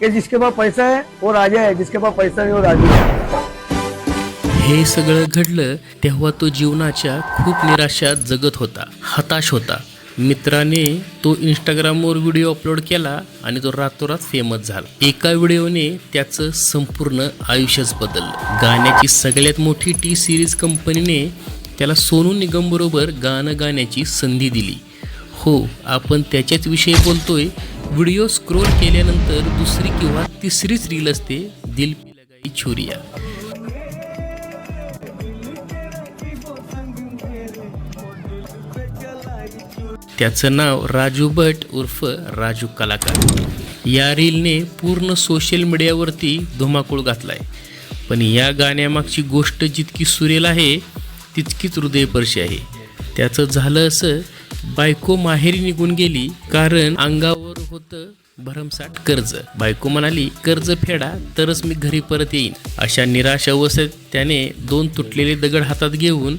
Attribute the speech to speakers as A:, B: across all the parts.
A: कि जिसके पास पैसा है वो राजा है जिसके पास पैसा नहीं वो राजा है।
B: हे सगळं घडलं तेव्हा तो जीवनाच्या खूप निराशात जगत होता हताश होता. मित्राने तो इंस्टाग्रामवर व्हिडिओ अपलोड केला आणि तो रातोरात फेमस झाला. एका व्हिडिओने त्याचं संपूर्ण आयुष्यच बदललं. गाण्याची सगळ्यात मोठी टी सिरीज कंपनीने त्याला सोनू निगमबरोबर गाणं गाण्याची संधी दिली. हो आपण त्याच्याच विषयी बोलतोय व्हिडिओ स्क्रोल केल्यानंतर दुसरी किंवा तिसरीच रील असते दिल पे लगाई छुरिया. त्याचं नाव राजू भट उर्फ राजू कलाकार. या रीलने पूर्ण सोशल मीडियावरती धुमाकूळ घातलाय. पण या गाण्यामागची गोष्ट जितकी सुरेल आहे तितकीच हृदयपर्शी आहे. त्याचं झालं असं बायको माहेरी निघून गेली कारण अंगावर होतं भरमसाठ कर्ज. बायको म्हणाली कर्ज फेडा तरच मी घरी परत येईन. अशा निराश अवस्थेत त्याने दोन तुटलेले दगड हातात घेऊन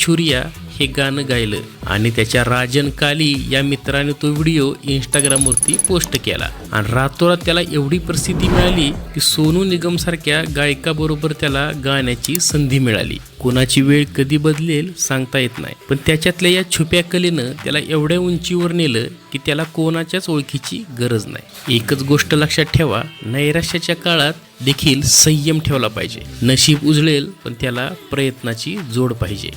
B: छुरिया हे गाणं गायलं आणि त्याच्या राजन काली या मित्राने तो व्हिडिओ इंस्टाग्रामवरती पोस्ट केला. आणि रातोरात त्याला एवढी प्रसिद्धी मिळाली की सोनू निगम सारख्या गायकाबरोबर त्याला गाण्याची संधी मिळाली. कोणाची वेळ कधी बदलेल सांगता येत नाही. पण त्याच्यातल्या या छुप्या कलेनं त्याला एवढ्या उंचीवर नेलं की त्याला कोणाच्याच ओळखीची गरज नाही. एकच गोष्ट लक्षात ठेवा नैराश्याच्या काळात देखील संयम ठेवला पाहिजे. नशीब उजळेल पण त्याला प्रयत्नाची जोड पाहिजे.